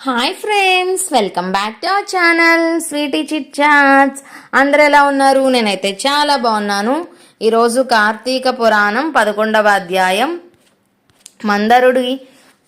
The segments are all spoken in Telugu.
Hi friends welcome back to our channel sweety chit chats. అందరు ఎలా ఉన్నారు? నేనైతే చాలా బాగున్నాను. ఈరోజు కార్తీక పురాణం పదకొండవ అధ్యాయం. మందరుడి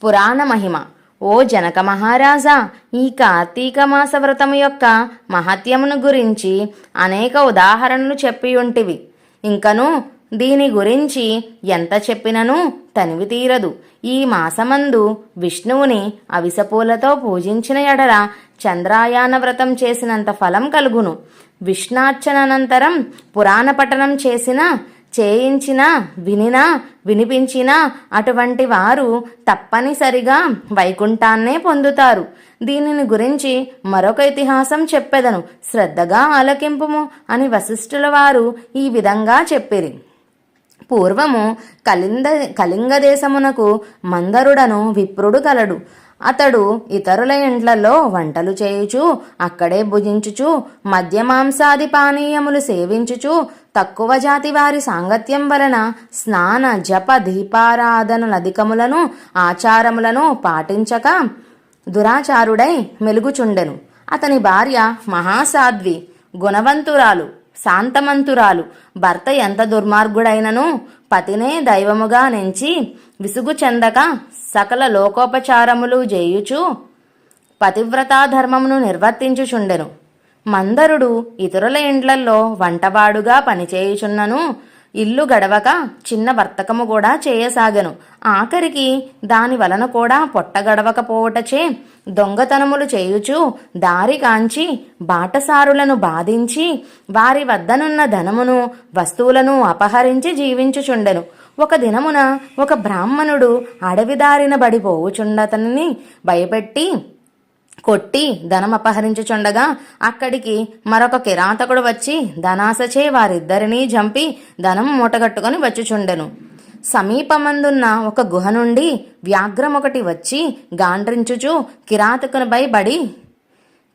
పురాణ మహిమ. ఓ జనక మహారాజా ఈ కార్తీక మాస వ్రతము యొక్క మహత్యమును గురించి అనేక ఉదాహరణలు చెప్పి ఉంటివి. ఇంకను దీని గురించి ఎంత చెప్పినను తనివి తీరదు. ఈ మాసమందు విష్ణువుని అవిసపూలతో పూజించిన ఎడల చంద్రాయాన వ్రతం చేసినంత ఫలం కలుగును. విష్ణార్చనంతరం పురాణ పఠనం చేసిన చేయించిన వినినా వినిపించిన అటువంటి వారు తప్పనిసరిగా వైకుంఠాన్నే పొందుతారు. దీనిని గురించి మరొక ఇతిహాసం చెప్పెదను. శ్రద్ధగా ఆలకింపుము అని వశిష్ఠుల వారు ఈ విధంగా చెప్పిరి. పూర్వము కళింద కళింగ దేశమునకు మందరుడను విప్రుడు కలడు. అతడు ఇతరుల ఇండ్లలో వంటలు చేయుచు అక్కడే భుజించుచు మద్యమాంసాది పానీయములు సేవించుచు తక్కువ జాతి వారి సాంగత్యం వలన స్నాన జప దీపారాధనలధికములను ఆచారములను పాటించక దురాచారుడై మెలుగుచుండెను. అతని భార్య మహాసాధ్వి గుణవంతురాలు. శాంతమంతురాలు. భర్త ఎంత దుర్మార్గుడైనను పతినే దైవముగా నెంచి విసుగు చెందక సకల లోకోపచారములు చేయుచు పతివ్రతా ధర్మమును నిర్వర్తించుచుండెను. మందరుడు ఇతరుల ఇండ్లల్లో వంటవాడుగా పనిచేయుచున్నను ఇల్లు గడవక చిన్న వర్తకము కూడా చేయసాగను. ఆఖరికి దాని వలన కూడా పొట్టగడవకపోవటచే దొంగతనములు చేయుచు దారి కాంచి బాటసారులను బాధించి వారి వద్దనున్న ధనమును వస్తువులను అపహరించి జీవించుచుండెను. ఒక దినమున ఒక బ్రాహ్మణుడు అడవిదారిన బడిపోవుచుండతని భయపెట్టి కొట్టి ధనం అపహరించుచుండగా అక్కడికి మరొక కిరాతకుడు వచ్చి ధనాశచే వారిద్దరినీ చంపి ధనం మూటగట్టుకొని వచ్చుచుండెను. సమీపమందున్న ఒక గుహ నుండి వ్యాఘ్రం ఒకటి వచ్చి గాండ్రించుచు కిరాతకునిపై బడి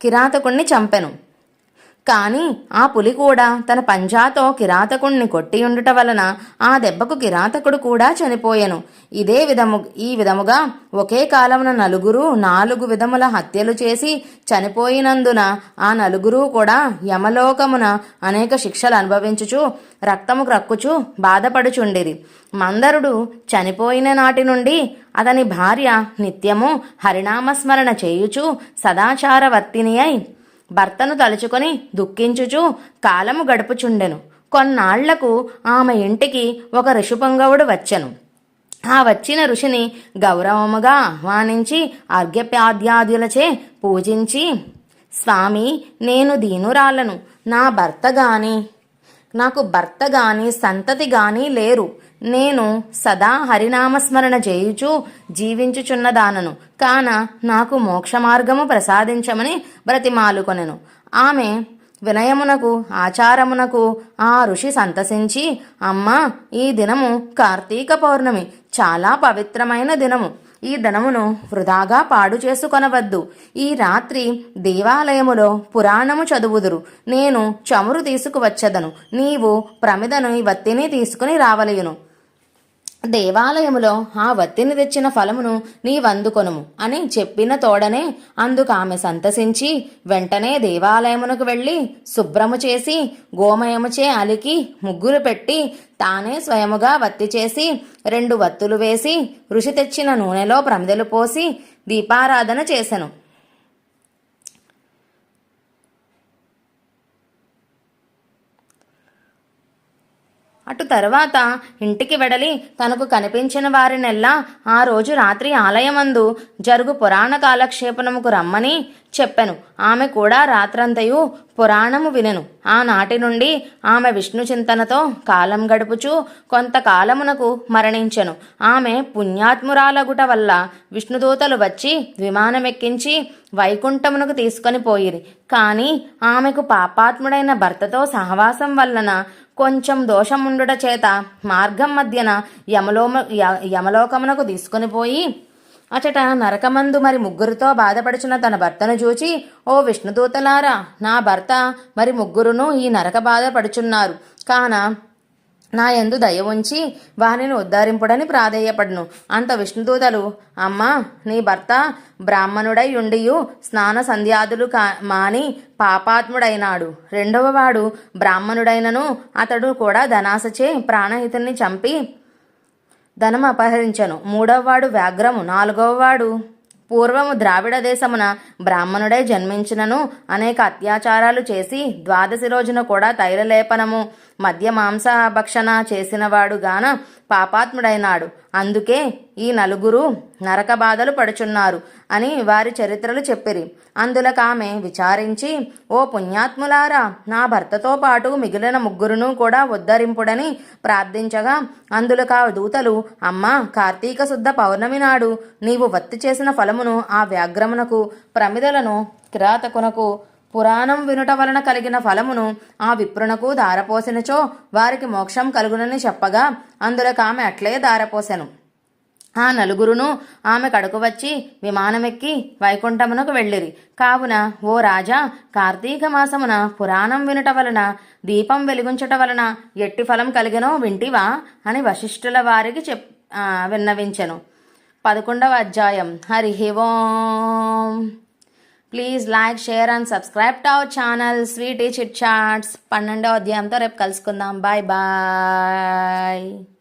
కిరాతకుణ్ణి చంపెను. కాని ఆ పులి కూడా తన పంజాతో కిరాతకుణ్ణి కొట్టి ఉండుట వలన ఆ దెబ్బకు కిరాతకుడు కూడా చనిపోయెను. ఇదే విధము ఈ విధముగా ఒకే కాలమున నలుగురు నాలుగు విధముల హత్యలు చేసి చనిపోయినందున ఆ నలుగురు కూడా యమలోకమున అనేక శిక్షలు అనుభవించుచు రక్తము క్రక్కుచు బాధపడుచుండిరి. మందరుడు చనిపోయిన నాటి నుండి అతని భార్య నిత్యము హరినామస్మరణ చేయుచు సదాచారవర్తిని అయి భర్తను తలుచుకొని దుఃఖించుచు కాలము గడుపుచుండెను. కొన్నాళ్ళకు ఆమె ఇంటికి ఒక ఋషిపొంగవుడు వచ్చెను. ఆ వచ్చిన ఋషిని గౌరవముగా ఆహ్వానించి అర్ఘ్యపాద్యాదులచే పూజించి స్వామి నేను దీనురాలను. నా భర్త గాని నాకు భర్త గాని సంతతి గాని లేరు. నేను సదా హరినామస్మరణ చేయుచూ జీవించుచున్నదానను. కాన నాకు మోక్ష మార్గము ప్రసాదించమని బ్రతిమాలుకొనెను. ఆమె వినయమునకు ఆచారమునకు ఆ ఋషి సంతసించి అమ్మా ఈ దినము కార్తీక పౌర్ణమి. చాలా పవిత్రమైన దినము. ఈ ధనమును వృధాగా పాడు చేసుకొనవద్దు. ఈ రాత్రి దేవాలయములో పురాణము చదువుదురు. నేను చమురు తీసుకువచ్చదను. నీవు ప్రమిదను ఈ వత్తిని తీసుకుని రావలయును. దేవాలయములో ఆ వత్తిని తెచ్చిన ఫలమును నీవందుకొనుము అని చెప్పిన తోడనే అందుకు ఆమె సంతసించి వెంటనే దేవాలయమునకు వెళ్ళి శుభ్రము చేసి గోమయముచే అలికి ముగ్గులు పెట్టి తానే స్వయముగా వత్తి చేసి రెండు వత్తులు వేసి ఋషి తెచ్చిన నూనెలో ప్రమిదలు పోసి దీపారాధన చేసెను. అటు తర్వాత ఇంటికి వెడలి తనకు కనిపించిన వారినెల్లా ఆ రోజు రాత్రి ఆలయమందు జరుగు పురాణ కాలక్షేపణముకు రమ్మని చెప్పెను. ఆమె కూడా రాత్రంతయు పురాణము వినెను. ఆనాటి నుండి ఆమె విష్ణు చింతనతో కాలం గడుపుచు కొంతకాలమునకు మరణించెను. ఆమె పుణ్యాత్మురాలగుట వల్ల విష్ణుదూతలు వచ్చి విమానమెక్కించి వైకుంఠమునకు తీసుకొని పోయిరి. కానీ ఆమెకు పాపాత్ముడైన భర్తతో సహవాసం వలన కొంచెం దోషముండుట చేత మార్గం మధ్యన యమలోమ యమలోకమునకు తీసుకొని పోయి అచట నరకమందు మరి ముగ్గురితో బాధపడుచున్న తన భర్తను చూచి ఓ విష్ణుదూతలారా నా భర్త మరి ముగ్గురును ఈ నరక బాధపడుచున్నారు కాన నా యందు దయ ఉంచి వారిని ఉద్ధరింపుడని ప్రాధేయపడును. అంత విష్ణుదూతలు అమ్మా నీ భర్త బ్రాహ్మణుడై ఉండియు స్నాన సంధ్యాదులు కా మాని పాపాత్ముడైనాడు. రెండవ వాడు బ్రాహ్మణుడైనను అతడు కూడా ధనాసచే ప్రాణహితుని చంపి ధనం అపహరించను. మూడవవాడు వ్యాఘ్రము నాలుగవవాడు పూర్వము ద్రావిడ దేశమున బ్రాహ్మణుడై జన్మించినను అనేక అత్యాచారాలు చేసి ద్వాదశి రోజున కూడా తైలలేపనము. మద్య మాంస భక్షణ చేసినవాడు గాన పాపాత్ముడైనాడు. అందుకే ఈ నలుగురు నరక బాధలు పడుచున్నారు అని వారి చరిత్రలు చెప్పిరి. అందులకామె విచారించి ఓ పుణ్యాత్ములారా నా భర్తతో పాటు మిగిలిన ముగ్గురును కూడా ఉద్ధరింపుడని ప్రార్థించగా అందులకా దూతలు అమ్మ కార్తీక శుద్ధ పౌర్ణమి నాడు నీవు వత్తి చేసిన ఫలమును ఆ వ్యాఘ్రమునకు ప్రమిదలను కిరాతకునకు పురాణం వినుట వలన కలిగిన ఫలమును ఆ విప్రునకు దారపోసినచో వారికి మోక్షం కలుగునని చెప్పగా అందులోకి ఆమె అట్లే దారపోసెను ఆ నలుగురును ఆమె కడుకు వచ్చి విమానమెక్కి వైకుంఠమునకు వెళ్ళిరి. కావున ఓ రాజా కార్తీక మాసమున పురాణం వినుట వలన దీపం వెలిగించుట వలన ఎట్టి ఫలం కలిగినో వింటివా అని వశిష్ఠుల వారికి చెప్ విన్నవించెను. పదకొండవ అధ్యాయం. Hari Om. Please like share and subscribe to our channel sweety chit chats పన్నెండో అధ్యాయంతో రేపు కలుసుకుందాం. Bye bye